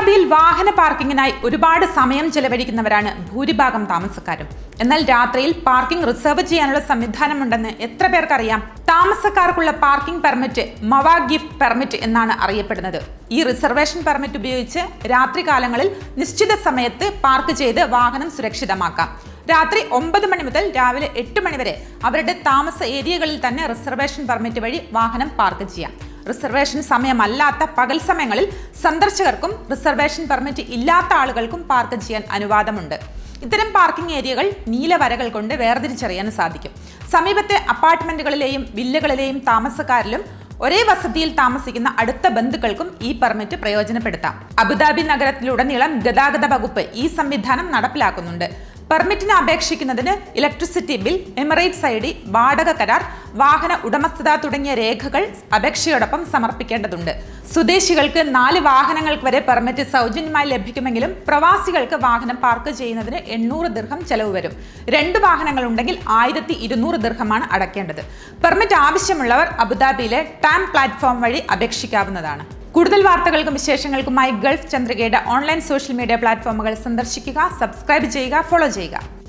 അബുദാബിയിൽ വാഹന പാർക്കിങ്ങിനായി ഒരുപാട് സമയം ചെലവഴിക്കുന്നവരാണ് ഭൂരിഭാഗം താമസക്കാരും. എന്നാൽ രാത്രിയിൽ പാർക്കിംഗ് റിസർവ് ചെയ്യാനുള്ള സംവിധാനമുണ്ടെന്ന് എത്ര പേർക്കറിയാം? താമസക്കാർക്കുള്ള പാർക്കിംഗ് പെർമിറ്റ് മവാ ഗിഫ്റ്റ് പെർമിറ്റ് എന്നാണ് അറിയപ്പെടുന്നത്. ഈ റിസർവേഷൻ പെർമിറ്റ് ഉപയോഗിച്ച് രാത്രികാലങ്ങളിൽ നിശ്ചിത സമയത്ത് പാർക്ക് ചെയ്ത് വാഹനം സുരക്ഷിതമാക്കാം. രാത്രി ഒമ്പത് മണി മുതൽ രാവിലെ എട്ട് മണി വരെ അവരുടെ താമസ ഏരിയകളിൽ തന്നെ റിസർവേഷൻ പെർമിറ്റ് വഴി വാഹനം പാർക്ക് ചെയ്യാം. റിസർവേഷൻ സമയമല്ലാത്ത പകൽ സമയങ്ങളിൽ സന്ദർശകർക്കും റിസർവേഷൻ പെർമിറ്റ് ഇല്ലാത്ത ആളുകൾക്കും പാർക്ക് ചെയ്യാൻ അനുവാദമുണ്ട്. ഇത്തരം പാർക്കിംഗ് ഏരിയകൾ നീലവരകൾ കൊണ്ട് വേർതിരിച്ചറിയാൻ സാധിക്കും. സമീപത്തെ അപ്പാർട്ട്മെന്റുകളിലെയും വില്ലകളിലെയും താമസക്കാരിലും ഒരേ വസതിയിൽ താമസിക്കുന്ന അടുത്ത ബന്ധുക്കൾക്കും ഈ പെർമിറ്റ് പ്രയോജനപ്പെടുത്താം. അബുദാബി നഗരത്തിലുടനീളം ഗതാഗത വകുപ്പ് ഈ സംവിധാനം നടപ്പിലാക്കുന്നുണ്ട്. പെർമിറ്റിന് അപേക്ഷിക്കുന്നതിന് electricity bill Emirates I D വാടക കരാർ വാഹന ഉടമസ്ഥത തുടങ്ങിയ രേഖകൾ അപേക്ഷയോടൊപ്പം സമർപ്പിക്കേണ്ടതുണ്ട്. സ്വദേശികൾക്ക് നാല് വാഹനങ്ങൾക്ക് വരെ പെർമിറ്റ് സൗജന്യമായി ലഭിക്കുമെങ്കിലും പ്രവാസികൾക്ക് വാഹനം പാർക്ക് ചെയ്യുന്നതിന് എണ്ണൂറ് ദീർഘം ചെലവ് വരും. രണ്ട് വാഹനങ്ങൾ ഉണ്ടെങ്കിൽ ആയിരത്തി ഇരുന്നൂറ് ദീർഘമാണ് അടയ്ക്കേണ്ടത്. പെർമിറ്റ് ആവശ്യമുള്ളവർ അബുദാബിയിലെ ടാം പ്ലാറ്റ്ഫോം വഴി അപേക്ഷിക്കാവുന്നതാണ്. കൂടുതൽ വാർത്തകൾക്കും വിശേഷങ്ങൾക്കുമായി ഗൾഫ് ചന്ദ്രികയുടെ ഓൺലൈൻ സോഷ്യൽ മീഡിയ പ്ലാറ്റ്ഫോമുകൾ സന്ദർശിക്കുക സബ്സ്ക്രൈബ് ചെയ്യുക ഫോളോ ചെയ്യുക.